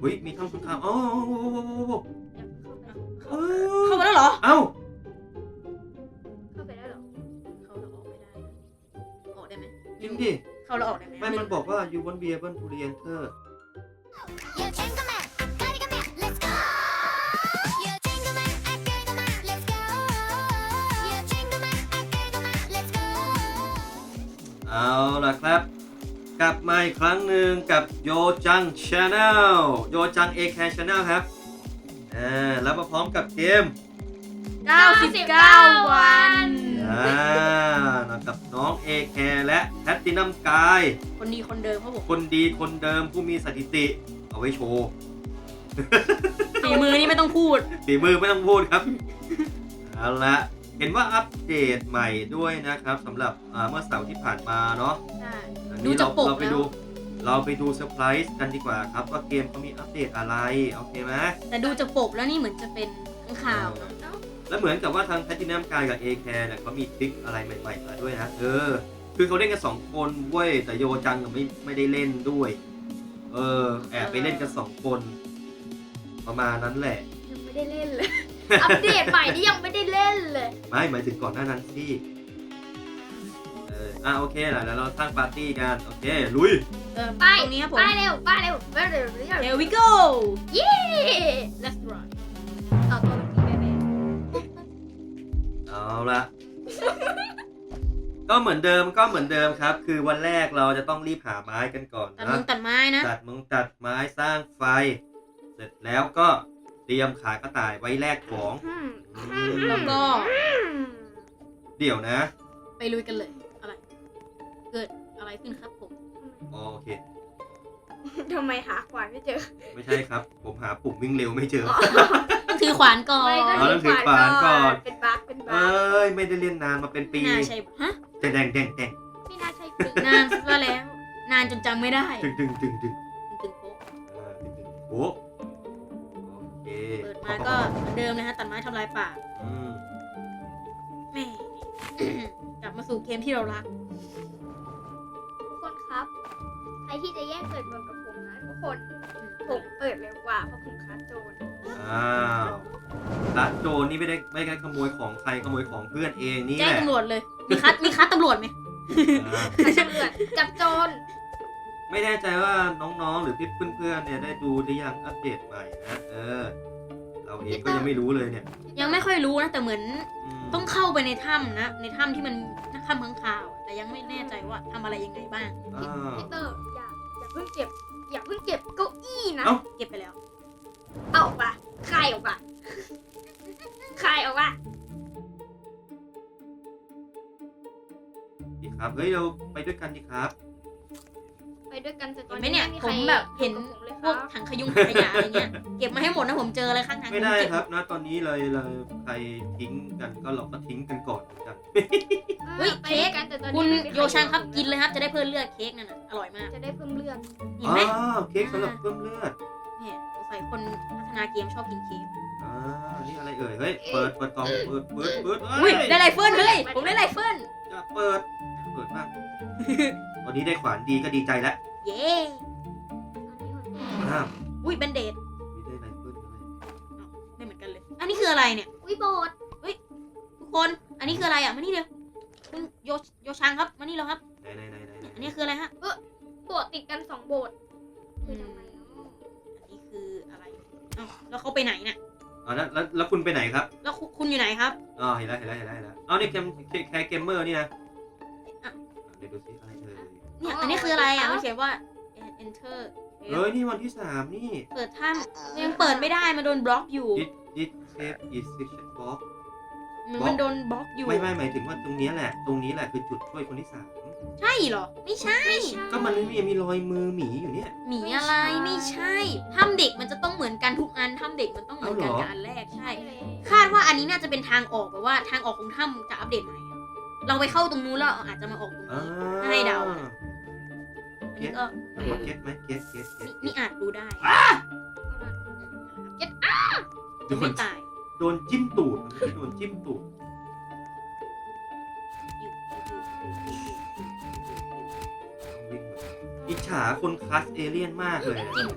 เฮ้ยมีถ้ำข้างคาวอ๋อเข้าเอเข้าอมาแล้วเหรอ เอ้าเข้าไปได้เหรอ เข้าแล้วออกไม่ได้ ออกได้ไหมจริงดิเข้าแล้วออกได้ไหมไม่มันบอกว่า you won't be able to re-enter Yeah, jingle man, gotta go man, let's go. Yeah, jingle man, I gotta go man, let's go. Yeah, jingle man, I gotta go man, let's go. เอาล่ะครับ กลับมาอีกครั้งหนึ่งกับโยจังชาแนลโยจังเอแคชาแนลครับอ่าแล้วมาพร้อมกับเกม99 วันอ่านะกับน้องเอแคและแพตตินัมกาย คนดีคนเดิมครับผมคนดีคนเดิมผู้มีสถิติ เอาไว้โชว์ ฝีมือนี่ไม่ต้องพูด ฝีมือไม่ต้องพูดครับ เอาละ เห็นว่าอัปเดตใหม่ด้วยนะครับสำหรับอ่าเมื่อเสาร์ที่ผ่านมาเนาะใช่อันดูนี้จากเราปกเราไปแล้วดูเราไปดูเซอร์ไพรส์กันดีกว่าครับ ว่าเกมเขามีอัปเดตอะไรโอเคไหมแต่ดูจากปกแล้วนี่เหมือนจะเป็นข้างข่าวเนอะแล้วเหมือนกับว่าทางแพทินัมกายกับเอแคร์เนี่ยเขามีทริคอะไรใหม่ๆมาด้วยนะเออ คือเขาเล่นกันสองคนเว้ยแต่โยจังก็ไม่ไม่ได้เล่นด้วย เออ แอบไปเล่นกันสองคน ประมาณนั้นแหละยังไม่ได้เล่นเลย อัปเดตใหม่นี่ยังไม่ได้เล่นเลย ไม่หมายถึงก่อนหน้านั้นสิเอออะโอเคนะแล้วเราตั้งปาร์ตี้กันโอเคลุยเออไปตรงนี้ครับผม ไปเร็วไปเร็วไปเร็วไปเร็ว Here we go เย้ let's run เอาตัวเมื่อกี้ไปเลยเอาละก็เหมือนเดิมก็เหมือนเดิมครับ คือวันแรกเราจะต้องรีบหาไม้กันก่อนตัดนะมึงตัดไม้นะ ตัดมึงตัดไม้สร้างไฟ เสร็จแล้วก็ เตรียมขายกระต่ายไว้แลกของอืมอืมแล้วก็ เดี๋ยวนะ ไปลุยกันเลย อะไร เกิดอะไรขึ้นครับผม อ๋อโอเค ทำไมหาขวานไม่เจอ ไม่ใช่ครับ ผมหาปุ่มวิ่งเร็วไม่เจอ ต้องถือขวานก่อน ไม่ก็อ๋อต้องถือขวานก่อน เป็นบั๊กเป็นเอบั๊ก้ย ไม่ได้เล่นนานมาเป็นปีน่าใช่ฮะแดงแดงแดงแดงไม่น่าใช่ปีนานซะแล้ว นานจนจำไม่ได้ดึงดึงดึงดึงตึงโป๊ะ อ่าดึงดึงโอ้โอ เคเปิดมาก็เหมือนเดิมนะฮะ ตัดไม้ทำลายป่าอืมแหม่ กลับมาสู่เกมที่เรารัก ทุกคนครับ ใครที่จะแย่งเปิดบอลกับผมนะทุกคน ผมเปิดเร็วกว่าเพราะผมค้าโจรอ้าวลักโจรนี่ไม่ได้ไม่ได้ขโมยของใครขโมยของเพื่อนเองนี่แจ้แหงละตำรวจเลย มีคัดมีคัดตำรวจไหม อ่าค้าตำรวจจับโจร ไม่แน่ใจว่าน้องๆ หรือพี่เพื่อนๆเนี่ยได้ดูหรือยังอัปเดตใหม่นะเออ เราเองก็ยังไม่รู้เลยเนี่ยยังไม่ค่อยรู้นะแต่เหมือนมต้องเข้าไปในถ้ำนะในถ้ำที่มันถ้ำข้างคาว แต่ยังไม่แน่ใจว่าทำอะไรยังไงบ้างอ้าวพีเตอร์อย่าอย่าเพิ่งเก็บ อย่าเพิ่งเก็บเก้าอี้นะเอ้า เก็บไปแล้ว เอาออกมาคายออกมาคายออกมาดีครับเฮ้ยเราไปด้วยกันดีครับไป ด้วยกันแต่ตเห็อนนไหมนี้เนี่ยไม่มีผใครมแบบเห็นอยู่กับผมเลยคพวรักบถังขยุงถังขยะอะไรเงี้ยเก็บมาให้หมดนะผมเจออะไรข้างทางไม่ได้ผเก็ครับนะตอนนี้เลยเลยใครทิ้งกันก็เราก็ทิ้งกันก่อนเหมือนกันเฮ้ยไปเค้ด้วกกันแต่ตอนคุนี้ณไม่มีใโยชังครับกินเลยครับ จะได้เพิ่มเลือดเค้กนั่นน่ะอร่อยมากจะได้เพิ่มเลือดเห็นอ๋ไหมอเค้กสำหรับเพิ่มเลือดเนี่ยสงสัยคนพัฒนาเกมชอบกินเค้กอ่านี่อะไรเอ่ยเฮ้ยเปิดเปิดกล่องเปิดเปิดเปิดอุ้ยเฮ้ยได้ไรเฟิลเฮ้ยผมได้ไรเฟิลจะเปิด เปิดมาก วันนี้ได้ขวานดีก็ดีใจแล้วเย้อ้าวอุ้ยแบนเดดไม่ได้ไรเพิ่มเลยได้เหมือนกันเลย อันนี้คืออะไรเนี่ยอุ้ยโบดทุกคนอันนี้คืออะไรอะมานี่เร็วคุณโยโยชังครับมานี่แล้วครับไหนไหนไหนไหนไหนอันนี้คืออะไรฮะโบดติดกันสองโบดอืคือมทำไมเนาะอันนี้คืออะไรเอ้าแล้วเขาไปไหนเนี่ยอ๋อแล้วแล้วแล้วคุณไปไหนครับ แล้วคุณคุณอยู่ไหนครับอ๋อเห็นแล้วเห็นแล้วเห็นแล้วเห็นแล้วเอานี่แคมแคร์เกมเมอร์นี่นะอะเดี๋ ยวดูสิอะไรเอ่ยเนี่ยอันนี้คืออะไรอะมันเขียนว่า enter เอ้ยนี่วันที่สามนี่ เปิดถ้ำยังเปิดไม่ได้มันโดนบล็อกอยู่ดิดดิดเซฟอิสซิชั่นบ็อกมันโดนบล็อกอยู่ ไม่ไม่หมายถึงว่าตรงเนี้ยแหละ ตรงนี้แหละคือจุดช่วยคนที่สามใช่เหรอไม่ใช่ไม่ใช่ ก็มันไม่มีมีรอยมือหมีอยู่เนี่ยหมีอะไรไม่ใช่ถ้ำเด็กมันจะต้องเหมือนกันทุกอันถ้ำเด็กมันต้องเหมือนกันเอาเหรอกับอันแรกใช่ใช่เลยคาดว่าอันนี้น่าจะเป็นทางออกแบบว่า ทางออกของถ้ำจะอัปเดตใหม่อะ เราไปเข้าตรงนู้นแล้วอาจจะมาออกตรงอ่านี้ ให้เดา อันนี้ก็แล้วก็เก็ตไหมเก็ตเก็ตเก็นี่ตนี่อาจดูได้โดไม่นตายโดนจิ้มตูดมันไม่ใช่โดนจิ้มตูดวิ่งมาอิจฉาคนคัสเอเลี่ยนมากเลยอะจิ้ม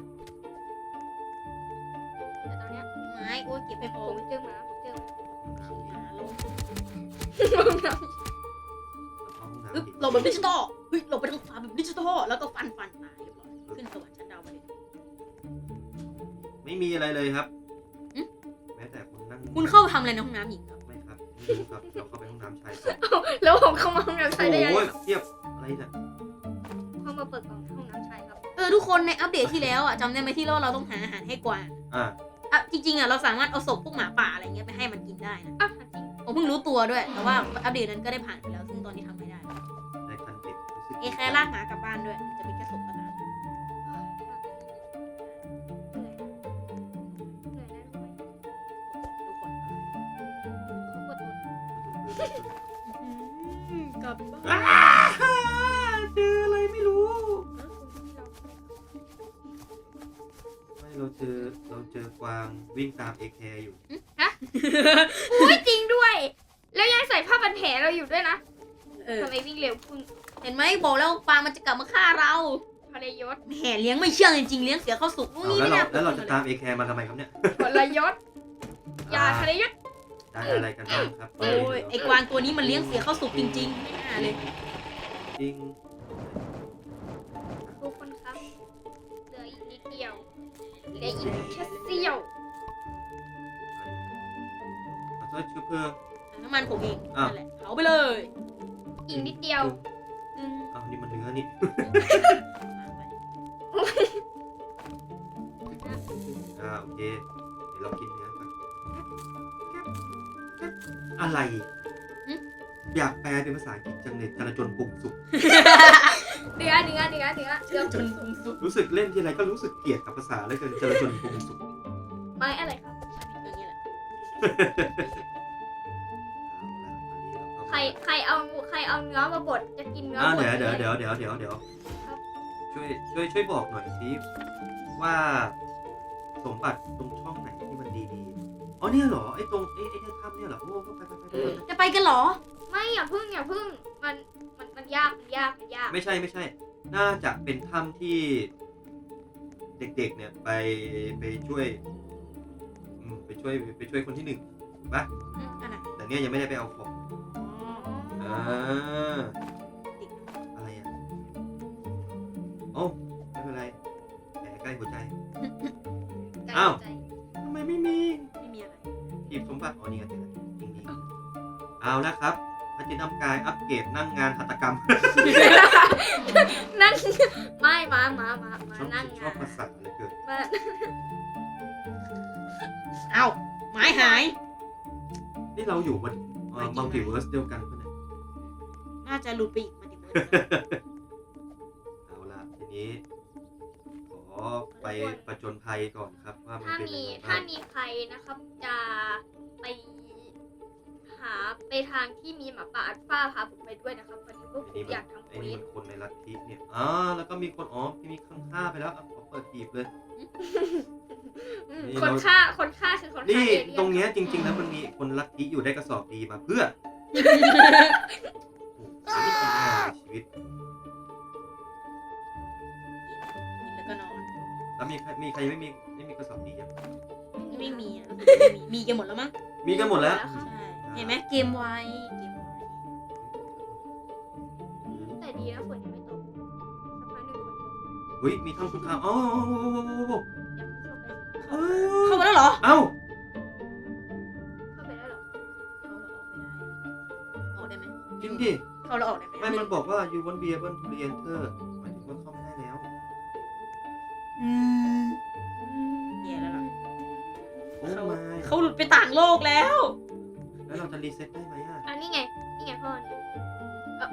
โอ้ยเก็บไม่พอผมเว้ยเจอหมาผมเจอหมาหาลงลง น้เอาห้องอึ๊บน้ำดิหลบแบบดิจิตอลเฮ้ยหลบไปทางขวาแบบดิจิตอลแล้วก็ฟันฟันมาเรียบร้อยขึ้นสวรรค์ชั้นดาวมาเลย ไม่มีอะไรเลยครับ อืม แม้แต่คนนั่งคุณเข้าทำอะไรในห้องน้ำหญิงครับไม่ครับไม่รู้ครับเราเข้าไปห้องน้ำชายก่อนำแล้วผมเข้ามาห้องน้ำชายได้ยังไงโอ้ยครับเทียบอะไรเนี่ยเข้ามาเปิดกล่องห้องน้ำชายครับ เออทุกคนในอัปเดตที่แล้วอะจำได้ไหมที่เราเราต้องหาอาหารให้กวางอะอะจริงๆอะเราสามารถเอาศพพวกหมาป่าอะไรเงี้ยไปให้มันกินได้นะอ้าวจริง ผมเพิ่งรู้ตัวด้วย แต่ว่าอัปเดตนั้นก็ได้ผ่านไปแล้ว เด็ดรู้สึกเอแคร์ลากหมากลับบ้านด้วยจะเป็นแค่ศพก็ตามเหนื่อยเหนื่อยนะทุกคนเขาปวดหัวกลับบ้านอ้าเจออะไรไม่รู้ ไม่เราเจอเราเจอกวางวิ่งตามเอแคอยู่อุ้ยจริงด้วย แล้วยังใส่ผ้าพันแผลเราอยู่ด้วยนะเออทำไมวิ่งเร็วคุณ เห็นไหมบอกแล้วปลามันจะกลับมาฆ่าเราพลยศแหมเลี้ยงไม่เชื่องจริงๆเลี้ยงเสียเข้าสุกนู่นเอานี่แล้วไม่เราน่าแล้วเราจะตามเอแคมาทำไมครับเนี่ยพลยศอย่าทลยศได้อะไรกันบ้างครับโอ้ยไอ้กวางตัวนี้มันเลี้ยงเสียเข้าสุกจริงๆไม่น่าเลยจริงทุกคนครับเหลืออีกนิดเดียวเหลืออีกแค่เสี้ยวขอโทษเชื้อเพลิงน้ำมันผมเองอะนั่นแหละเผาไปเลย อีกนิดเดียวอืมอ้าว นี่มันเนื้อนี่ อ่าโอเค เดี๋ยวเรากินเนื้อกันอะไรอยากแปลเป็นภาษาอังกฤษจังเลยจราจนปรุงสุกเนื้อเนื้อเนื้อเนื้อเนื้อจนสูงสุดรู้สึกเล่นทีไรก็รู้สึกเกลียดกับภาษาแล้วเกินจราจนปรุงสุกไม้อะไรครับอย่างเงี้ยแหละ ใครใครเอาใครเอาเนื้อมาบดจะกินเนื้ออ่าบดเดี๋ยวเดี๋ยวลเดี๋ยวเดี๋ยวเดี๋ยวเดี๋ยวครับช่วยช่วยช่วยบอกหน่อยสิว่าสมบัติตรงช่องไหนที่มันดีๆอ๋อเนี่ยเหรอไอ้ตรงไอ้ไอ้เนี่ยถ้ำเนี่ยเหรอโอ้ไปไปไปไปไปจะไปกันเหรอ ไม่อย่าพึ่งอย่าพึ่งมันมันมันยากมันยากมันยากไม่ใช่ไม่ใช่ น่าจะเป็นถ้ำที่ เด็กๆเนี่ยไปไปช่วยอืมไปช่วยไปช่วยคนที่หนึ่งถูกปะอืมอันไหนแต่เนี่ยยังไม่ได้ไปเอาของ อ๋ออ่าติดอะไรอะโอ้าไม่เป็นไรแผลใกล้หัวใจใจอ้าวใจทำไมไม่มีไม่มีอะไร หีบสมบัติอ๋อนี่ไงเจอแล้วจริงดีเอาละครับพัฒนากายอัปเกรดนั่งงานหัตถกรรม นั่งไม่มามามามาชอบนั่งชอบงาภานษาเหลือเกินมาเอ้าไม้หาย นี่เราอยู่บนไม่จริงมัลติเวิร์สเดียวกันปะเนี่ยน่าจะหลุดไปอีกมันเดี๋ยวมันเอาละทีนี้ ขอไปประจนภัยก่อนครับ ว่ามันถ้าเป็นมียังไงถ้าบ้างมีใครนะครับจะไปหาไปทางที่มีหมาป่าอัลฟาพาผมไปด้วยนะครับวันนี้พวกผมอยากทำไอ้คุนี่ยมันคนในลัทธิเนี่ยอ๋อแล้วก็มีคนอ๋อที่มีข้างฆ่าไปแล้วอะขอเปิดหีบเลยนี่คนเรา ฆ่าคนฆ่าคือคนฆ่านี่เอเลี่ยนตรงเนี้ยจริง ๆ แล้วมันมีคนลัทธิอยู่ได้กระสอบดีมาเพื่อ ชีวิต กินแล้วก็นอน แล้วมีใครมีใครไม่มีไม่มีกระสอบดียังไม่มีอะไม่มีมีกันหมดแล้วมั้ง มีกันหมดแล้ว ใช่ เห็นไหมเกมไวเกมไวแต่ดีนะฝนยังไม่ตกสักพักหนึ่งฝนตกเฮ้ย มีทั้งคุณข้าวอ๋อยังไม่เข้าไปเอเข้าอมาแล้วเหรอเอ้า เข้าไปแล้วเหรอเข้าแล้วออกไม่ได้ออกได้ไหมจริงดิ เข้าแล้วออกได้ไหมไม่มันบอกว่า you won't be able to re-enter หมายถึงว่าเข้าไม่ได้แล้วอืมแย่แล้วล่ะโอ้เขาไม่เขาหลุดไปต่างโลกแล้ว แล้วเราจะรีเซ็ตได้ไหมอะอะนี่ไง นี่ไงพ่อเนี่ยเอ้า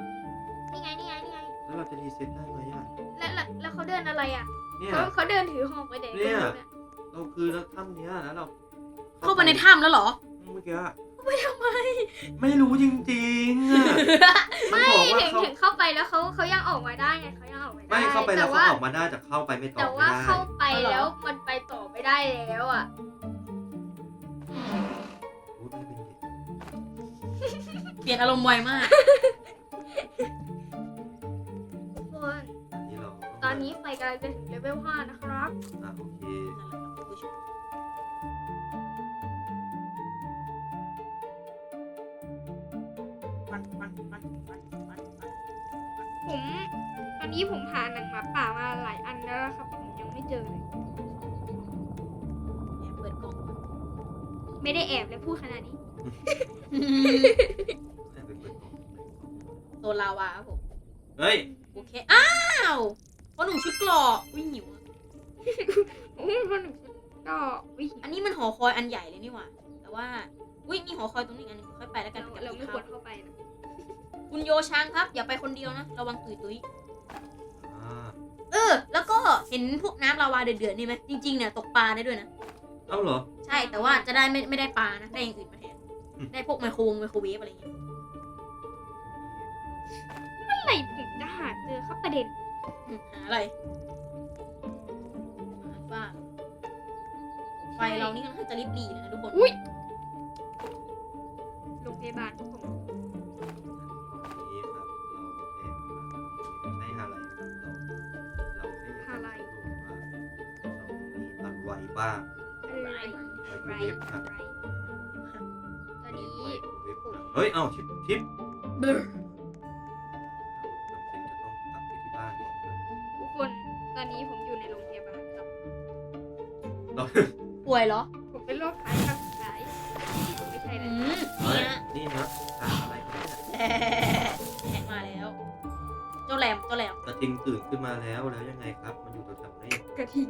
นี่ไง นี่ไง นี่ไง แล้วเราจะรีเซ็ตได้ไหมอะแล้วแล้วแล้วเขาเดินอะไรอะเนี่ย เขาเขาเดินถือหอกไปไหนเนี่ยก็ไม่รู้เนี่ย เราคือเราถ้ำเนี้ยแล้วเราเข้าไปในถ้ำแล้วเหรอ เมื่อกี้อะ ไปทำไม ไม่รู้จริงๆอะมันไม่บอกว่าถึงเขาถึงเข้าไปแล้วเขาเขายังออกมาได้ไงเขายังออกมาได้ไม่เข้าไปแล้วต่เขาว่าออกมาได้แต่เข้าไปไม่ต่อแต่ไม่ว่าได้เข้าไปอ๋อเหรอแล้วมันไปต่อไม่ได้แล้วอะโอ้ยไม่เป็นเด็กเปลี่ยนอารมณ์ไวมาก ทุกคน อันนี้เราตอนนี้ไฟกำลังจะถึงเลเวล5นะครับ อะโอเค ผมตอนนี้ผมหาหนังหมาป่ามาหลายอันแล้วนะครับ ผมยังไม่เจอเลยแอบเปิดกล่องก่อนไม่ได้แอบเลยพูดขนาดนี้ให้ไปเปิดกล่องโซนลาวาครับผมเฮ้ย โอเค อ้าวพ่อหนุ่มชุดเกรอกอุ้ยหิวอะโอ้ยคนหนึ่งก็วิอันนี้มันหอคอยอันใหญ่เลยนี่หว่า แต่ว่า อุ้ยมีหอคอยตรงนี้อีกอันหนึงค่อยไปแล้วกันเรากับเราพี่ไม่คควรัรบเข้าไปนะ คุณโยช้างครับ อย่าไปคนเดียวนะ ระวังตุยตุยอ่าเออ แล้วก็เห็นพวกน้ำลาวาเดือดๆนี่ไหมจริงๆเนี่ยตกปลาได้ด้วยนะ เอ้าเหรอ ใช่แต่ว่าจะได้ไม่ไม่ได้ปลานะ ได้อย่างอื่นมาแทนอืม ได้พวกไมโครวงไมโครเวฟอะไรอย่างเงี้ยเมื่อไหร่ผมจะหาเจอครับประเด็น อืมหาอะไรหาฟ้าไฟเรานี่ค่อนข้างจะริบหรี่เลยนะทุกคน อุ้ยโรงพยาบาลผมนี่ เรามีอะไรบ้างอะไรไมโครไรเวฟครับไรตอนนี้ไมโครเวฟครับเฮ้ย เอ้าชิปชิปเบลอจำเป็นจะต้องกลับไปที่บ้านก่อนครับทุกคนตอนนี้ผมอยู่ในโรงพยาบาลครับ เราป่วยเหรอผมเป็นโรคไข้ครั้งสุดท้ายผมไม่ใช่อืแล้วมเฮ้ยเนี่ยนี่นะทานอะไรครับเนี่ยแหะมาแล้ว เจ้าแหลมเจ้าแหลมกระทิงตื่นขึ้นมาแล้วแล้วยังไงครับ มันอยู่แถวๆนี้กระทิง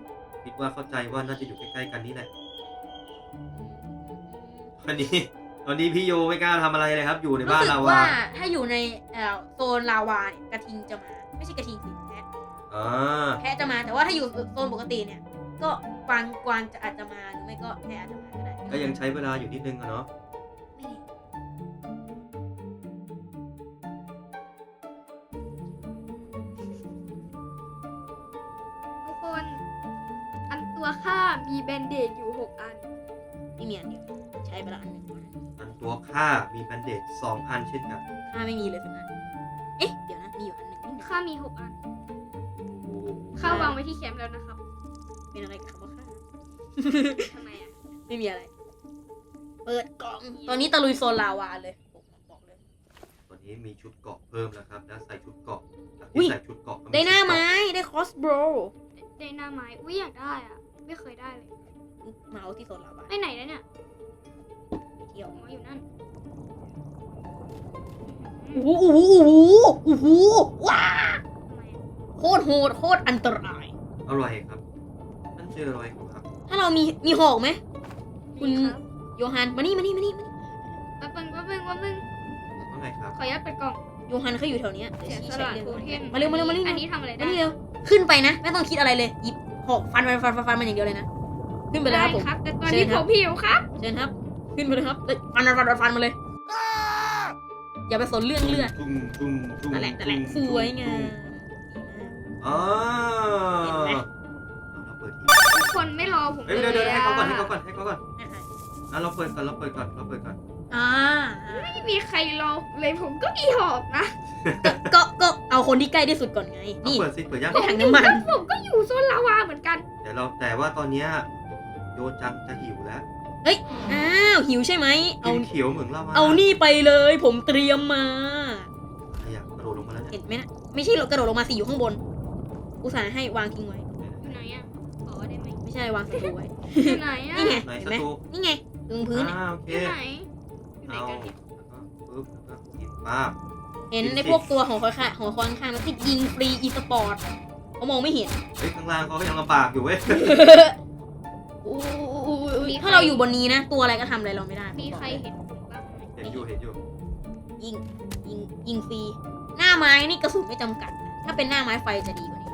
คิดว่าเข้าใจว่าน่าจะอยู่ใกล้ๆกันนี่แหละวันนี้ตอนนี้พี่โยไม่กล้าทำอะไรเลยครับ อยู่ในบ้านรู้สึเรากว่าว่าถ้าอยู่ในเอ่อโซนลาวาเนี่ยกระทิงจะมา ไม่ใช่กระทิงสิแพะอ่าแพะจะมา แต่ว่าถ้าอยู่โซนปกติเนี่ย ก็กวางกวางจะอาจจะมาหรือไม่ก็แพะอาจจะมาก็ได้ก็ยังใช้เวลาอยู่นิดนึงอะเนาะ ตัวข้ามีแบนเดดอยู่หกอัน ไม่มีอันเดียวใช้ไปละอันหนึ่งอันตัวค่ามีแบนเดตสองอันเช่นกันข้าไม่มีเลยสักอันเอ๊ะเดี๋ยวนะมีอยู่อันหนึ่งนี่ข้ามีหกอันโอ้โหข้าวางไว้ที่แคมป์แล้วนะครับเป็นอะไรกับคำว่าข้า ทำไมอะไม่มีอะไร เปิดกล่องตอนนี้ตะลุยโซนลาวาเลยผมบอกเลยตอนนี้มีชุดเกราะเพิ่มแล้วครับแล้วใส่ชุดเกราะจากอุ๊ที่ย ใส่ชุดเกราะก็ได้หน้าชุเกรไม้ะได้คอสโบร ได้หน้าไม้อุ้ยอยากได้อะ ไม่เคยได้เลย มาเอาที่โซนลาวาไปไหนแล้วเนี่ยเที่ยวอ๋ออยู่นั่นโอ้โหโอ้โหโอ้โหว้าทำไมอะโคตรโหดโคตรอันตราย อร่อยครับนั่นชื่ออะไรครับ ถ้าเรามีมีหอกไหม คุณมีครับโยฮันมานี่มานี่มานี่มานี่แป๊บนึงแป๊บนึงแป๊บนึงว่าไงครับ ขออนุญาตเปิดกล่อง โยฮันเขาอยู่แถวเนี้ยเสียชี้สใช้ละเรื่องโทเทมมาเร็วมาเร็วมาเร็วอันนี้ทำอะไรมาได้นี่เร็วขึ้นไปนะ ไม่ต้องคิดอะไรเลยหยิบ หอกฟันฟันฟันฟันฟันมันอย่างเดียวเลยนะ ขึ้นไปเลยครับผม ครับ แต่ตอนเชินี้ญคผรับ มหิวครับ เชิญครับ ขึ้นไปเลยครับแล้วฟันฟันฟันฟันฟันมาเลย อย่าไปสนเรื่องเลือดตุ้มตุ้มตุ้มนั่นแหละนั่นแหละตุ้สวยงามอ๋อเห็นไหม เราเปิดทีทุกคนไม่รอผมเฮ้ยเลเดี๋ยวยเดี๋ยวให้เขาก่อนให้อะเขาก่อนให้เขาก่อน อะ อะเราเปิดก่อนเราเปิดก่อนเราเปิดก่อนอ่าไม่มีใครรอเลยผมก็มีหอกนะก็ก็เอาคนที่ใกล้ที่สุดก่อนไง เอานี่ เปิดสิเปิดยังได้ถังน้ำมัน ผมก็อยู่โซนลาวาเหมือนกัน เดี๋ยวเราแต่ว่าตอนเนี้ยโยจังจะหิวแล้วอ้าวหิวใช่ไหมกิเอา นเขียวเหมือนเรามาเอานี่ไปเลย ผมเตรียมมาขยับกระโดดลงมาแล้วเนี่ยเห็นไหมนะไม่ใช่กระโดดลงมาสิอยู่ข้างบน อุตส่าห์ให้วางทิ้งไว้ อยู่ไหนอะขอได้ไหมไม่ใช่วางใส่ถุงไว้อยู่ไหนอะนี่ไงในเห็นสไหมตูนี่ไง ตรงพื้นเนี่ยอ่าโอเคอยู่ไหนอยู่ไหนเอากันเนี่ยแล้วก็ปึ๊บแล้วก็กินป้าบ เห็นจริงสิในพวกตัวของคอยค่ะของคอยข้างๆมันติดยิงฟรีอีสปอร์ตเขามองไม่เห็น เฮ้ยข้างล่างเขาก็ยังลำบากอยู่เว้ย อู้ถ้าเราอยู่บนนี้นะ ตัวอะไรก็ทำอะไรเราไม่ได้มีใครเห็นผมบ้างไหมเห็นอยู่เห็นอยู่ยิงยิงยิงฟรี หน้าไม้นี่กระสุนไม่จำกัดนะถ้าเป็นหน้าไม้ไฟจะดีกว่านี้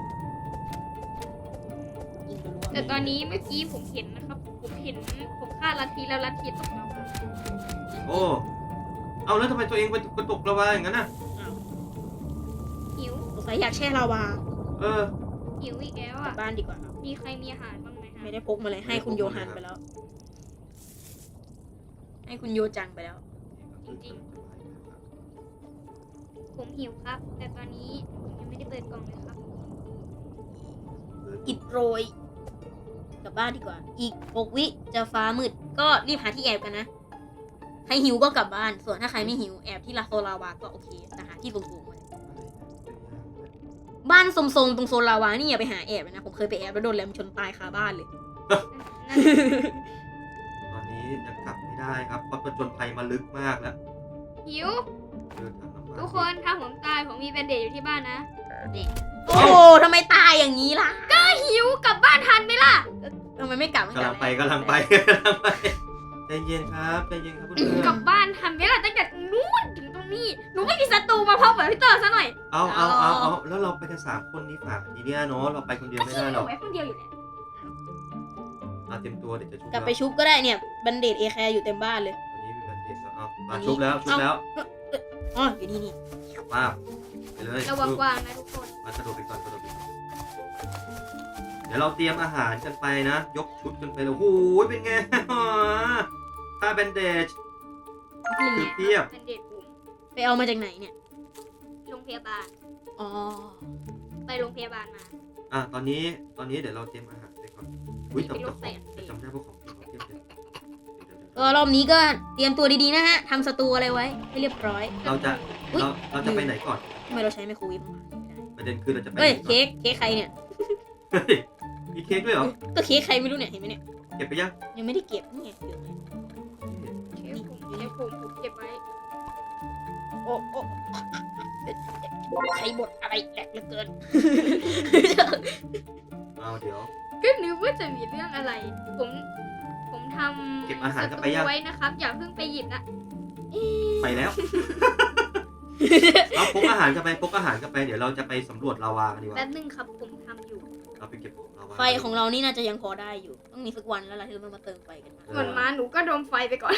ยิงรัวๆ แต่ตอนนี้เมื่อกี้ผมเห็นนะครับ ผมเห็นผมฆ่าลัทธิแล้วลัทธิตกลาวาโอ้ เอาแล้วทำไมตัวเองไปกระตกระวาอย่างนั้นน่ะ หิวสงสัยอยากแช่ลาวาเออ หิวอีกแล้วกลัอะบบ้านดีกว่าครับมีใครมีอาหารบ้างไหมคะไม่ได้พกมาเลยให้คุณโยฮันไปแล้ว ให้คุณโยจังไปแล้วผมหิวครับ แต่ตอนนี้ผมยังไม่ได้เปิดกล่องเลยครับ อิดโรย กลับบ้านดีกว่า อีกหกวิจะฟ้ามืด ก็รีบหาที่แอบกันนะ ใครรหิวก็กลับบ้าน ส่วนถ้าใครไม่หิวแอบที่ลาโซลาวาก็โอเคแต่หาที่สูงๆไว้บ้านทรงๆตรงโซนลาวานี่อย่าไปหาแอบเลยนะ ผมเคยไปแอบแล้วโดนแรมชนตายคาบ้านเลยนั่นตอนนี้ยังกลับไม่ได้ครับเพราะประจนภัยมาลึกมากแล้วหิว เดินทางลำบากทุกคนถ้าผมตายผมมีแบนเดจอยู่ที่บ้านนะ โอ้ทำไมตายอย่างนี้ล่ะหิวกลับบ้านทันไหมล่ะทำไมไม่กลับตั้งกำแต่ลังไปแรกำลังไปกำลังไปใจเย็นครับใจเย็นครับเพื่อนกลับบ้านทันไหมล่ะตั้งแต่นู้นถึงตรงนี้หนูไม่มีศัตรูมาพบแบบพี่เตอร์ซะหน่อยๆเอาเอาเอาเอาแล้วเราไปกันสามคนนี้ฝากทีเนี้ยเนาะเราไปคนเดียวไม่ที่ได้หหรนูอกไว้คนเดียวอยู่แล้วเอาเต็มตัวเดี๋ยวจะชุบกลับไปแล้วชุบก็ได้เนี่ยบันเดดเอแคร์อยู่เต็มบ้านเลยวันนี้มีแบนเด็ดแล้วเอามาชุบแล้วชุบแล้วอ๋ออยู่นี่นี่ป้าบ ไปเลยระวังกวางนะทุกคนมากระโดดไปก่อนกระโดดไปก่อนเดี๋ยวเราเตรียมอาหารกันไปนะ ยกชุดกันไปเลยโอ้โหเป็นไงค่าแบนเดจนี่คือเทียบแบนเดจผมไปเอามาจากไหนเนี่ย โรงพยาบาล อ๋อ ไปโรงพยาบาลมา อะตอนนี้ตอนนี้เดี๋ยวเราเตรียมอาหารไปก่อนอุ้ยเป็นจำโรจำคแสบจำได้พวกของของเทียบเลยเดี๋ยวๆก็รอบนี้ก็เตรียมตัวดีๆนะฮะทำสตูอะไรไว้ให้เรียบร้อยๆเราจะอุ๊ยเราเราจะไปไหนก่อน ทำไมเราใช้ไมโครเวฟประเด็นคือเราจะไปเฮ้ยไหนก่อนเค้กเค้กใครเนี่ย เฮ้ยมีเค้กด้วยเหรอ ก็เค้กใครไม่รู้เนี่ยเห็นไหมเนี่ย เก็บไปยังยังไม่ได้เก็บนี่ไงเดี๋ยวไงเชฟผมเชฟผมผมเก็บไว้โอ้โอ้ใครบดอะไรแหลกเหลือเกิน เอาเดี๋ยว ก็นึกว่าจะมีเรื่องอะไร ผมผมทำเก็บอาหารกันไปศัตยังไว้นะครับ อย่าเพิ่งไปหยิบนะไปแล้ว เราพกอาหารกันไปพกอาหารกันไปเดี๋ยวเราจะไปสำรวจลาวากันดีกว่าแป๊บนึงครับผมทำอยู่ เราไปเก็บของลาวาไฟของเรานี่น่าจะยังพอได้อยู่ ต้องมีสักวันแล้วล่ะที่เรามาเติมไฟกันมาเหมือนมาหนูก็ดมไฟไปก่อน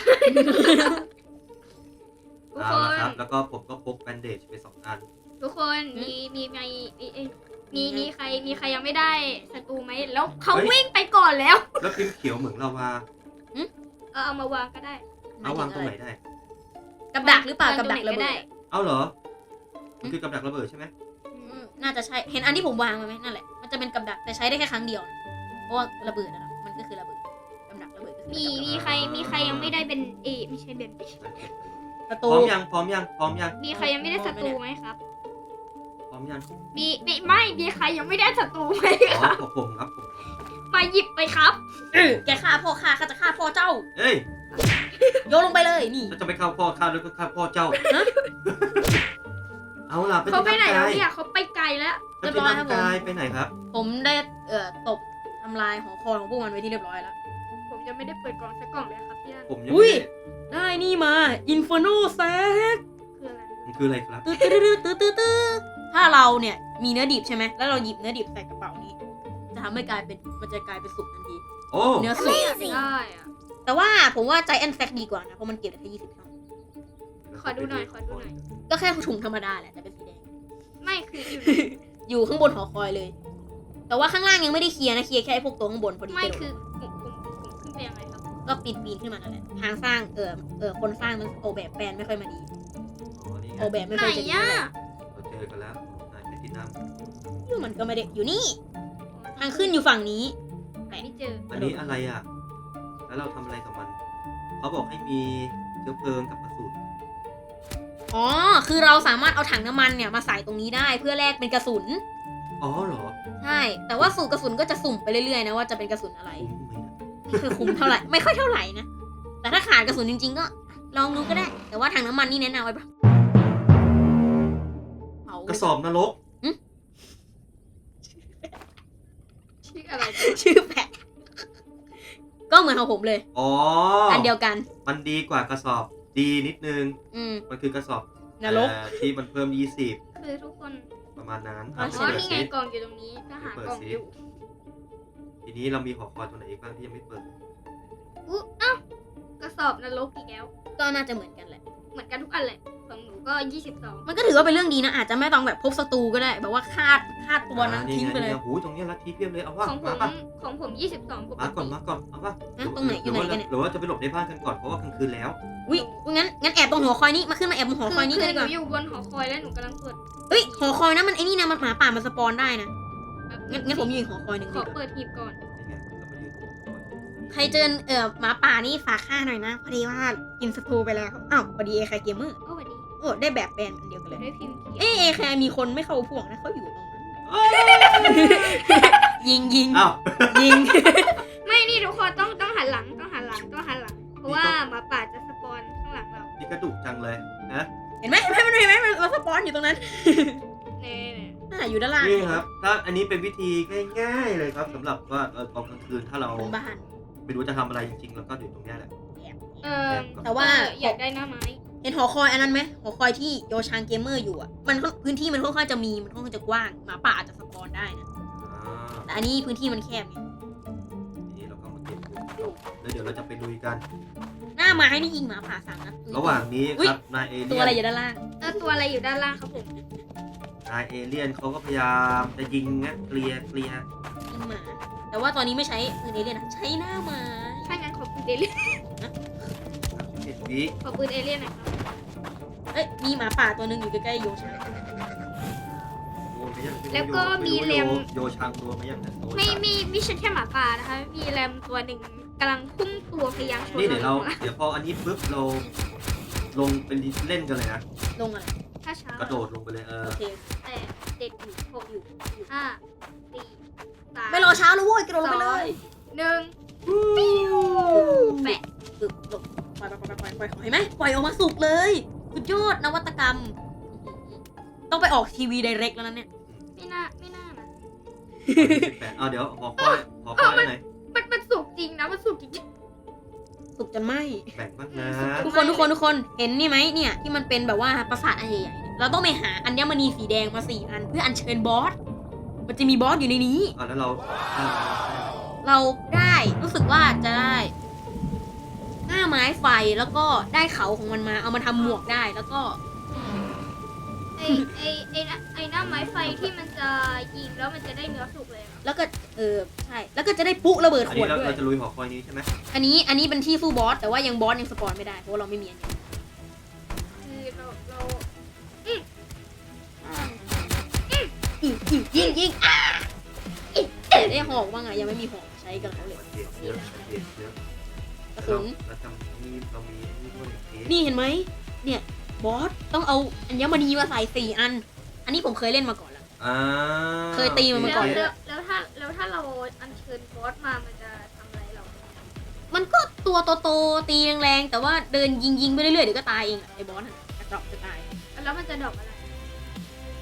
ทุกเอาคนละครับ แล้วก็ผมก็พกแบนเดจไปสองอันทุกคนมีมีมีมีเอ้ยมีมีใครมีใครยังไม่ได้ศัตรูไหมแล้วเขาเฮ้ยวิ่งไปก่อนแล้ว แล้วพิมพ์เขียวเหมืองลาวาเออเอามาวางก็ได้ เอาวางตรงไหนได้ กับดักหรือเปล่าวงกับตรดังกไหนระเบิได้ด เอาเหรอ มันคือกับดักระเบิดใช่ไหมอืมน่าจะใช่เห็นอันที่ผมวางไว้ไหมนั่นแหละมันจะเป็นกับดักแต่ใช้ได้แค่ครั้งเดียวนะเพราะว่าระเบิดอะนะมันก็คือระเบิดกับดักระเบิดก็คือมีกับดักมีใครมีใครยังไม่ได้เป็นเอยไม่ใช่เป็นประพตูร้อมยังพร้อมยังพร้อมยังมีใครยังไม่ได้ศัตรูไหมครับ พร้อมยังมีมีไม่มีใครยังไม่ได้ศัตรูไหมอ๋ครับอผมครับผมมาหยิบไปครับเออแกฆ่าพ่อฆ่าข้าจะฆ่าพ่อเจ้า เอ้ย โยนลงไปเลยนี่ถ้าจะไม่เข้าพ่อข้าแล้วก็ข้าพ่อเจ้า ฮะ เอาล่ะไปเขาไปไหนแล้วที่เนี่ยเขาไปไกลแล้วำกายไปที่น้ำกายไปไหนครับ ผมได้เอ่อตบทำลายหอคอยของพวกมันไว้ที่เรียบร้อยแล้ว ผมยังไม่ได้เปิดกล่องสักกล่องเลยครับพี่อันผมยังอุ้ไม่ย ได้ได้นี่มา Inferno s a c คืออะไรมันคืออะไรครับตื้อตื้อตื้อตื้อตื้อถ้าเราเนี่ยมีเนื้อดิบใช่ไหมแล้วเราหยิบเนื้อดิบใส่กระเป๋านี้ จะทำให้กลายเป็นมันจะกลายเป็นสุกทันที โอ้ เนื้อสุก ได้อะ แต่ว่าผมว่าใจแอนแซกดีกว่านะ เพราะมันเก็บได้แค่ยี่สิบเท่าขอดูหน่อยขอดูหน่อย ก็แค่ถุงธรรมดาแหละแต่เป็นสีแดง ไม่คืออยู่อยู่ข้างบนหอคอยเลย แต่ว่าข้างล่างยังไม่ได้เคลียร์นะเคลียร์แค่ไอ้พวกตัวข้างบนพอดีไม่จะโดนคือผมผมผมขึ้นไปยังไงครับ ก็ปีนปีนขึ้นมานั่นแหละทางสร้างเออเออคนสร้างมันออกแบบแปลนไม่ค่อยมาดีอ๋อนี่ไงออกแบบไม่ไหนค่อยจะดีอะเท่าไหร่เราเจอกันแล้วนายไปที่น้อยู่มันก็ไม่ได้อยู่นี่ ทางขึ้นอยู่ฝั่งนี้ ไม่เจอำอันนี้อะไรอะ แล้วเราทำอะไรกับมันเขาบอกให้มีเชื้อเพลิงกับกระสุนอ๋อ คือเราสามารถเอาถังน้ำมันเนี่ยมาใส่ตรงนี้ได้เพื่อแลกเป็นกระสุน อ๋อเหรอ ใช่ แต่ว่าสูตรกระสุนก็จะสุ่มไปเรื่อยๆนะว่าจะเป็นกระสุนอะไรคุ้มไหมนะไม่เคยคุ้มเท่าไหร่ ไม่ค่อยเท่าไหร่นะ แต่ถ้าขาดกระสุนจริงๆก็ ลองดูก็ได้ แต่ว่าถังน้ำมันนี่แนะนำไว้ปะเผากระสอบนรกชื่ออะไร ชื่อแปะ ก็เหมือนของผมเลย อ๋ออัอันเดียวกัน มันดีกว่ากระสอบดีนิดนึง อืม มันคือกระสอบนรก เอ่อที่มันเพิ่ม คือทุกคน20 ประมาณนั้นอ๋อเาอ๋อเปิดนี่ไงสิ กล่องอยู่ตรงนี้ก็หากล่องอยู่ทีนี้เรามีหอคอยตัวไหนอีกบ้างที่ยังไม่เปิด อุ๊เอ้ากระสอบนรกอีกแล้ว ก็น่าจะเหมือนกันแหละ เหมือนกันทุกอันเลยของหนูก็ 22 มันก็ถือว่าเป็นเรื่องดีนะ อาจจะไม่ต้องแบบพบศัตรูก็ได้ แบบว่าฆ่าฆ่าตัวนั้นอ่าทิ้งไปเลยนี่หูตรงเนี้ยลัทธิเพียบเลยเอาว่าของผมมาปะของผม 22ปกมาก่อนติมาก่อนเอาว่าฮะตรงไหนอยู่ไหนกันเนี่ย หรือว่าจะไปหลบในบ้านกันก่อนเพราะว่ากลางคืนแล้ว อุ้ยงั้นงั้นแอบตรงหอคอยนี้มาขึ้นมาแอบบนหอคอยนี้คืกันอดีหกนูว่าอยู่บนหอคอยแล้วหนูกำลังเปิดเฮ้ยหอคอยนะมันไอ้นี่นะมันหมาป่ามันสปอนได้นะแบบงั้นงั้นผมยืนหอคอยหนึ่งขดีอกว่าเปิดหีบก่อน ใครเจอเอ่อหมาป่านี่ฝากค่าหน่อยนะ พอดีว่ากินสตูไปแล้วอ้าวพอดีเอแคเกมเมอร์โอ้สวัสดีโอ้ได้แบบแบรนด์อันเดียวกันเลยได้พิมพ์เขียนเอะเอแคมีคนไม่เข้าพวกนะเขาอยู่ตรงนั้นยิงยิงอ้าว ยิง ไม่นี่ทุกคนต้องต้องหันหลังต้องหันหลังต้องหันหลัง เพราะว่าหมาป่าจะสปอนข้างหลังเรานี่กระดุกจังเลยนะเห็นไหมเห็นไหมมันเห็นไหมมันเราสปอนอยู่ตรงนั้นเน่เน่น่าอยู่ด้านล่างนี่ครับ ถ้าอันนี้เป็นวิธีง่าย ๆ เลยครับสำหราบว่าเออตอนกลางคืนถ้าเราบนบ้าน ไม่รู้จะทำอะไรจริงๆ แล้วก็อยู่ตรงเนี้ยแหละ เออแต่ว่าเอออยากได้หน้าไม้ เห็นหอคอยอันนั้นไหมหอคอยที่โยชางเกมเมอร์อยู่อะมันค่อนพื้นที่มันค่อนข้างจะมีมันค่อนข้างจะกว้างหมาป่าอาจจะสปอนได้นะอ่าแต่อันนี้พื้นที่มันแคบไงทีนี้เราก็มาเก็บดูแล้วเดี๋ยวเราจะไปลุยกัน หน้าไม้นี่ยิงหมาป่าสั่งนะ ระหว่างนี้อุ๊ย ครับนายเอตัเลี่วยอะไรนอยู่ด้านล่างเออตัวอะไรอยู่ด้านล่างครับผม นายเอเลี่ยนเขาก็พยายามจะยิงนะเคลียร์เคลียร์ยิงหมา แต่ว่าตอนนี้ไม่ใช้ปืนเอเลี่ยนนะใช้หน้าไม้ถ้างั้นขอปืนเอเลี่ยนเจ็ดวิขอปืนเอเลี่ยนหน่อยครับเอ้ยมีหมาป่าตัวหนึ่งอยู่ใกล้ๆโยชางโดนไปยังแล้วก็มีเลมโยชังโดนไปยังเนี่ยโดนไม่ชังมีไม่ใช่แค่หมาป่านะคะ มีแรมตัวหนึ่งกำลังพุ่งตัวพยายามชนนี่เดี๋ยวเราอยู่เดี๋ยวพออันนี้ปุ๊บเราลงเป็นเล่นกันเลยนะ ลงอะไรถ้าช้ากระโดดลงไปเลยเออโอเคแปดเจ็ดหกอยู่อยู่ห้าสี่ สามไม่รอช้าแล้วเว้ยกระโดดลงไปเลย หนึ่งแปะตึกหลบปล่อยปล่อยปล่อยปล่อยปล่อยเห็นไหมปล่อยออกมาสุกเลยสุดยอดนวัตกรรม ต้องไปออกทีวีไดเรกแล้วนะเนี่ยไม่น่าไม่น่านะสิบแปดเอาเดี๋ยวหอคอยหอคอยอันไหนมันมันสุกจริงนะมันสุกจริง สุกจนไหมแบ่งบ้างนะทุกคนทุกคนทุกคนเห็นนี่ไหมเนี่ย ที่มันเป็นแบบว่าปราสาทอันใหญ่ๆเนี่ยเราต้องไปหาอัญมณีสีแดงมาสี่อันเพื่ออัญเชิญบอส มันจะมีบอสอยู่ในนี้ อะแล้วเราอ่าเราได้รู้สึกว่าจะได้หน้าไม้ไฟแล้วก็ได้เขาของมันมาเอามาทำหมวกได้แล้วก็ๆไอไอไอน่ะไอหน้าไม้ไฟที่มันจะยิงแล้วมันจะได้เนื้อสุกเลยอะแล้วก็เออใช่แล้วก็จะได้ปุ๊ระเบิดอันขนี้วดเราด้วยเราจะลุยหอคอยนี้ใช่ไหมอันนี้อันนี้เป็นที่สู้บอสแต่ว่ายังบอสยังสปอนไม่ได้เพราะว่าเราไม่มีอันนี้ อืมอืมยิงยิงอะอิ๊ะได้หอกบ้างอะยังไม่มีหอกใช้กับเขาเลยเด็ดเยอะเด็ดเยอะกระเราสุนเราจะมีเรามีนี่ด้วยเค้กนี่เห็นไหมเนี่ยบอสต้องเอาอัญมณีมาใส่สี่อัน อันนี้ผมเคยเล่นมาก่อนแล้วอ่าเคยตีมันมาก่อน แล้วแล้วถ้าแล้วถ้าเราอัญเชิญบอสมา มันจะทำอะไรเรามันก็ตัวโตๆตีแรงๆแต่ว่าเดินยิงยิงๆไปเรื่อยๆเดี๋ยวก็ตายเองอะไอ้บอสอะกระดรอกจะตาย แล้วมันจะดอกอะไร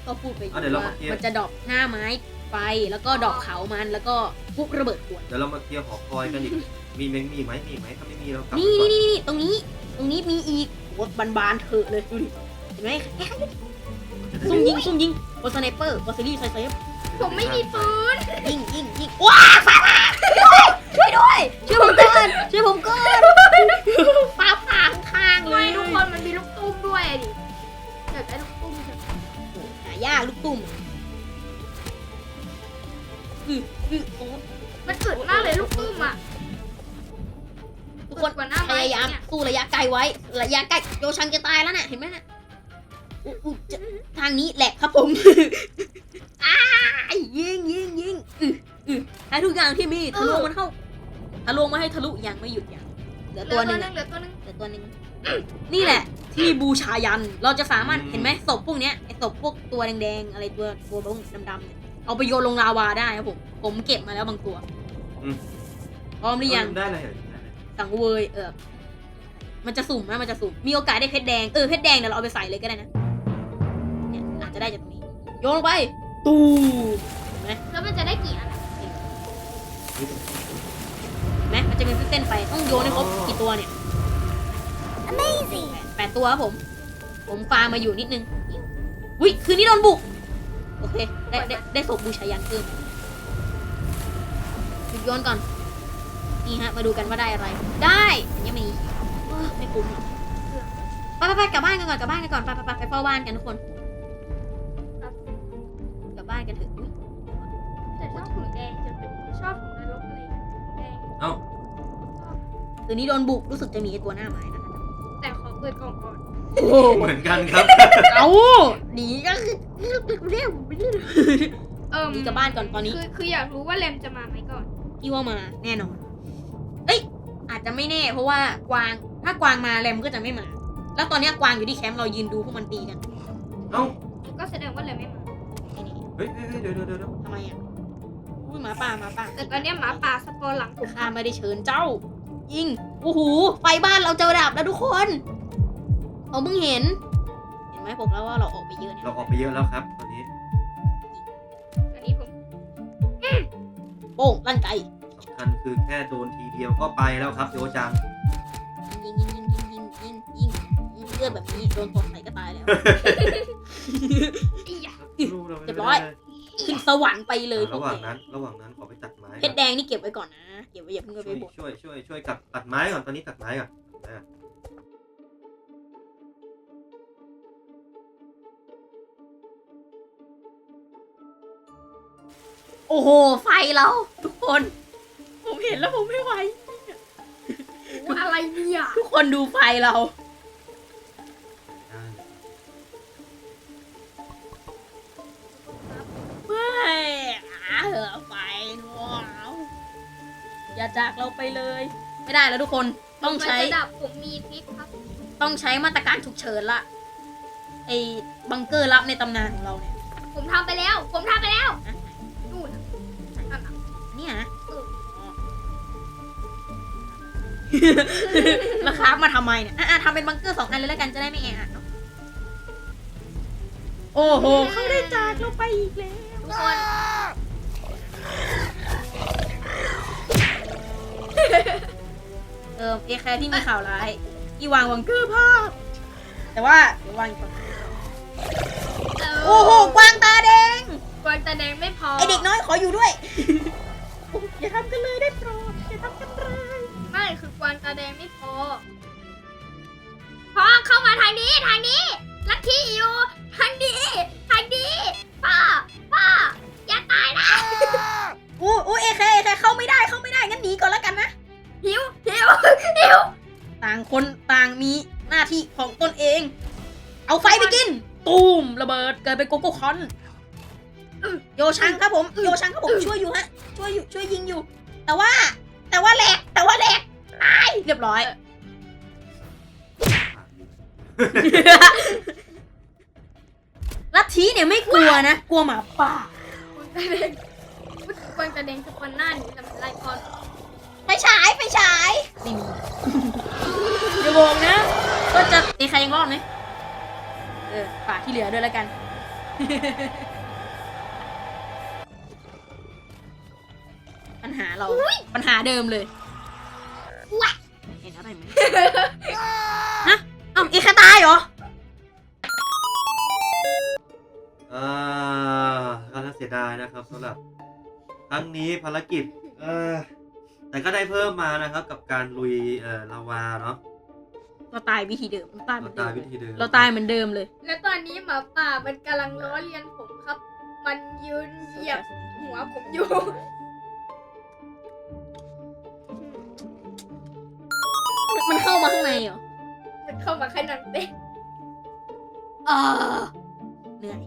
ก็พูดไปอยู่อะเดี๋ยวเราว่ามาเคลียร์ มันจะดรอกหน้าไม้ไฟแล้วก็ดรอกเขามันแล้วก็พุกระเบิดขวดเดี๋ยวเรามาเคลียร์หอคอยกันอีก มีแมงมีไหมมีอีกไหมถ้าไม่มีเรากลับนี่ก่อนี่นี่ตรงนี้ ตรงนี้มีอีกโคตรบานๆเถอะเลยดูดิเห็นไหมจะได้ซุ่มยิงซุ่มยิงโอสไนเปอร์โอซิลี่ไซเซฟผมไม่มีปืนยิงยิงยิงว้าฟ้าผ่าช่วยด้วยช่วยผมก่อนช่วยผมก่อนฟ้าผ่าข้างๆเลไม่ยทุกคนมันมีลูกตุ้มด้วยอะดิอยากได้ลูกตุ้มจังหายากลูกตุ่มอืออือโอ้มันเกิดมากเลยลูกตุ้มอะทุกคนกว่าหน้าพไม้ยายามเนี่ยสู้ระยะไกลไว้ ระยะใกล้โยชังจะตายแล้วน่ะเห็นไหมน่ะอุ๊ยอุ๊ยจะทางนี้แหละครับผม อ้ายยิงยิงยิงอืออือให้ทุกอย่างที่มีทะลวงมันเข้าทะลวงมาให้ทะลุยังไม่หยุดยัง เหลือตัวหนึ่งอะเหลือตัวหนึงเหลือตัวหนึ่งนี่แหละ ที่บูชายันเราจะสามารถเห็นไหมศพพวกเนี้ยไอศพพวกตัวแดงๆอะไรตัวตัวดำๆเนี่ยเอาไปโยนลงลาวาได้ครับผมผมเก็บมาแล้วบางตัวพร้อมหรือยังได้เลยได้เลยสังเวยเออมันจะสุ่มนะมันจะสุ่มมีโอกาสได้เพชรแดงเออเพชรแดงเดี๋ยวเราเอาไปใส่เลยก็ได้นะเนี่ยอาจจะได้จากตรงนี้โยนลงไป ตูมแล้วมันจะได้กี่อันอะเห็น ไหมมันจะเป็นเส้นๆไปต้องโยนให้ครบกี่ตัวเนี่ย Amazing! แปดตัวครับผม ผมฟาร์มมาอยู่นิดนึงวิคืนนี้โดนบุก โอเค ได้ได้ได้ศพบูชายันเพิ่มหยุดโยนก่อน นี่ฮะ มาดูกันว่าได้อะไร ได้ยังมีเอ้อไม่คุ้มหรอกไปไปไปกลับบ้านกันก่อนกลับบ้านกันก่อนไปไปไปไปเฝ้าบ้านกันทุกคน คืนนี้โดนบุกรู้สึกจะมีไอ้ตัวหน้าไม้นะแต่ขอเปิดกล่องก่อนเหมือนกันครับ เอาหนีก็คือเรียกไม่ได้เออหนีกลับบ้านก่อนตอนนี้ คือคืออยากรู้ว่าแรมจะมาไหมก่อนพี่ว่ามาแน่นอน เอ้ยจะไม่แน่ เพราะว่ากวางถ้ากวางมาแรมก็จะไม่มา แล้วตอนเนี้ยกวางอยู่ที่แคมป์เรายืนดูพวกมันตีกันเอ้าก็แสดงว่าเลยไม่มาไอ้นี่เฮ้ยเฮ้ยเฮ้ยเดี๋ยวเดี๋ยวเดี๋ยวทำไมอะอุ้ยหมาป่าหมาป่าแต่ตอนเนี้ยหมาป่าสปอนหลังผมข้าไม่ได้เชิญเจ้า ยิงโอ้โหไฟบ้านเราจะดับแล้วทุกคนเอาเพิ่งเห็น เห็นไหมผมแล้วว่าเราออกไปเยอะเนี่ยเราออกไปเยอะแล้วครับตอนนี้อันนี้ผมโป้งลั่นไกสำคัญคือแค่โดนทีเดียวก็ไปแล้วครับโยจังยิงยิงยิงยิงยิงยิงยิงยิงเลือดแบบนี้โดนตบใส่ก็ตายแล้วอีหยะลูกเราไม่เรียบร้อยขึ้นสวรรค์ไปเลยพวระกหว่างแกนั้น ระหว่างนั้นขอไปตัดไม้เพชรแดงนี่เก็บไว้ก่อนนะ เก็บไว้อย่าเพิ่งเอาไปช่วยบดช่วยช่วยช่วยกับตัดไม้ก่อนตอนนี้ตัดไม้ก่อนตัดไม้ก่อนโอ้โห ไฟเราทุกคน ผมเห็นแล้วผมไม่ไหวโอ้อะไรเนี่ย ทุกคนดูไฟเราได้ไม่อาเหอะไฟว้าว อย่าจากเราไปเลย ไม่ได้แล้วทุกคนต้องใช้มันจะดับผมมีทริคครับ ต้องใช้มาตรการฉุกเฉินละไอ้บังเกอร์ลับในตำนานของเราเนี่ย ผมทำไปแล้ว ผมทำไปแล้วอะนู่นน่ะนั่นน่ะเนี่ยนะเออแล้วครับมาทำไมเนี่ยอะๆทำเป็นบังเกอร์สองอันเลยแล้วกันจะได้ไม่แออัดเนาะโอ้โหเขาได้จากเราไปอีกแล้วทุกคน เออเอแคร์ที่มีข่าวร้าย อีวางวังเกอร์ภาพแต่ว่าเดี๋ยววางก่อนโอ้โหกวางตาแดง กวางตาแดงไม่พอไอเด็กน้อยขออยู่ด้วย อย่าทำกันเลยได้โปรดอย่าทำกันเลยไม่คือกวางตาแดงไม่พอ พอเข้ามาทางนี้ทางนี้ลัทธิอยู่ทางนี้ทางนี้ป้าป้า เบิดเกิดเป็นโกโก้คอนโยชังครับผมโยชังครับผมช่วยอยู่ฮะช่วยอยู่ช่วยยิงอยู่ แต่ว่า แต่ว่าแหลกแต่ว่าแหลกตายเรียบร้อย ลัทธิเนี่ยไม่กลัวนะ กลัวหมาป่ากวางตาแดงกวางตาแดงสปอนหน้าหนี้ทำไรพอไปฉายไปฉายนี่อย่าบอกนะ ก็จะมีใครยังรอดไหมเออฝากที่เหลือด้วยแล้วกัน ปัญหาเรา ปัญหาเดิมเลยเห็นอะไรไหมฮะเอ้าอีแค่ตายเหรอ อ่าก็น่าเสียดายนะครับสำหรับครั้งนี้ภารกิจ เออแต่ก็ได้เพิ่มมานะครับกับการลุยเอ่อลาวาเนาะ เราตายวิธีเดิมเราตายเหมืเราอนเดิตายมวิธีเดิมเราตายเหมือนเดิมเลยแล้วตอนนี้หมาป่ามันกำลังล้อเลียนผมครับ มันยืนเหยียบหัวผมอยู่ มันเข้ามาข้างในเหรอมันเข้ามาขนาดเต้นอ่าเหนื่อย